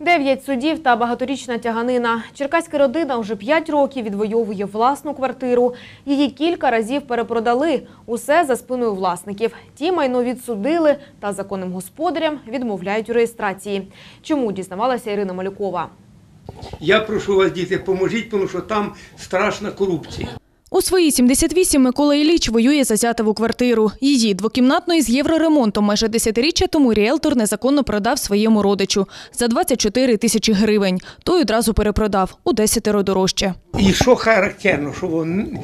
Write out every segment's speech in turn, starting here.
Дев'ять судів та багаторічна тяганина. Черкаська родина вже п'ять років відвоює власну квартиру. Її кілька разів перепродали. Усе за спиною власників. Ті майно відсудили та законним господарям відмовляють у реєстрації. Чому дізнавалася Ірина Малюкова? Я прошу вас, діти, поможіть, тому що там страшна корупція. У свої 78 Микола Ілліч воює за зятеву квартиру. Її двокімнатної з євроремонтом майже десятиріччя тому ріелтор незаконно продав своєму родичу за 24 тисячі гривень. Той одразу перепродав у десятеро дорожче. І що характерно, що вон,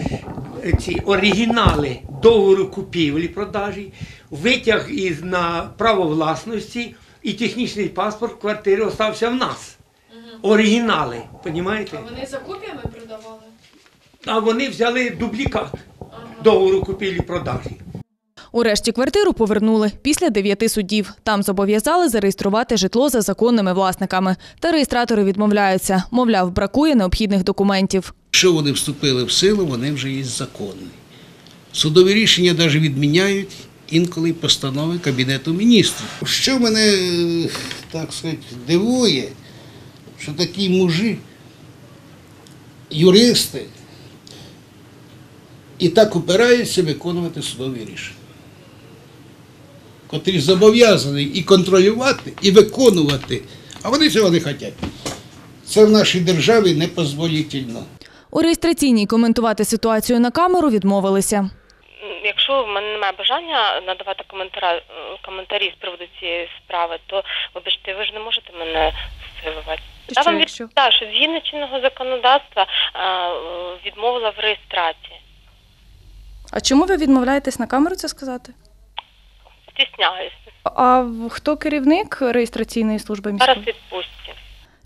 ці оригінали договору купівлі продажі, витяг із на право власності і технічний паспорт квартири остався в нас. Оригінали, розумієте? Вони за копіями? А вони взяли дублікат договору купівлі продажі. Урешті квартиру повернули після дев'яти судів. Там зобов'язали зареєструвати житло за законними власниками. Та реєстратори відмовляються. Мовляв, бракує необхідних документів. Якщо вони вступили в силу, вони вже є законні. Судові рішення навіть відміняють інколи постанови Кабінету міністрів. Що мене, так сказати, дивує, що такі мужі, юристи, і так опираються виконувати судові рішення, котрі зобов'язані і контролювати, і виконувати, а вони цього не хочуть. Це в нашій державі непозволительно. У реєстраційній коментувати ситуацію на камеру відмовилися. Якщо в мене немає бажання надавати коментара, коментарі з приводу цієї справи, то вибачте, ви ж не можете мене силувати. Я вам відповідаю, що згідно чинного законодавства е, відмовила в реєстрації. А чому ви відмовляєтесь на камеру це сказати? Стісняюся. А хто керівник реєстраційної служби Зараз відпустці.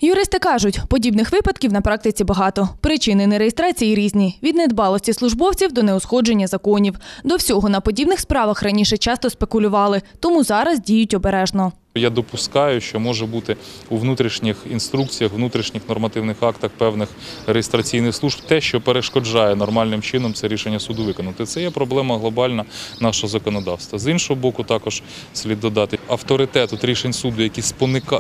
Юристи кажуть, подібних випадків на практиці багато. Причини нереєстрації різні: від недбалості службовців до неусходження законів. До всього на подібних справах раніше часто спекулювали, тому зараз діють обережно. Я допускаю, що може бути у внутрішніх інструкціях, внутрішніх нормативних актах певних реєстраційних служб те, що перешкоджає нормальним чином це рішення суду виконати. Це є проблема глобальна нашого законодавства. З іншого боку, також слід додати авторитет от рішень суду, які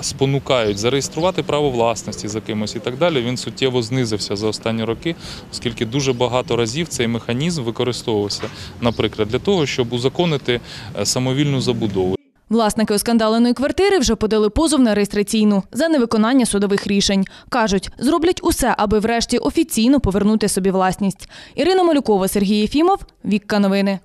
спонукають зареєструвати право власності за кимось і так далі. Він суттєво знизився за останні роки, оскільки дуже багато разів цей механізм використовувався, наприклад, для того, щоб узаконити е, самовільну забудову. Власники оскандаленої квартири вже подали позов на реєстраційну за невиконання судових рішень. Кажуть, зроблять усе, аби врешті офіційно повернути собі власність. Ірина Малюкова, Сергій Єфімов, Вікка Новини.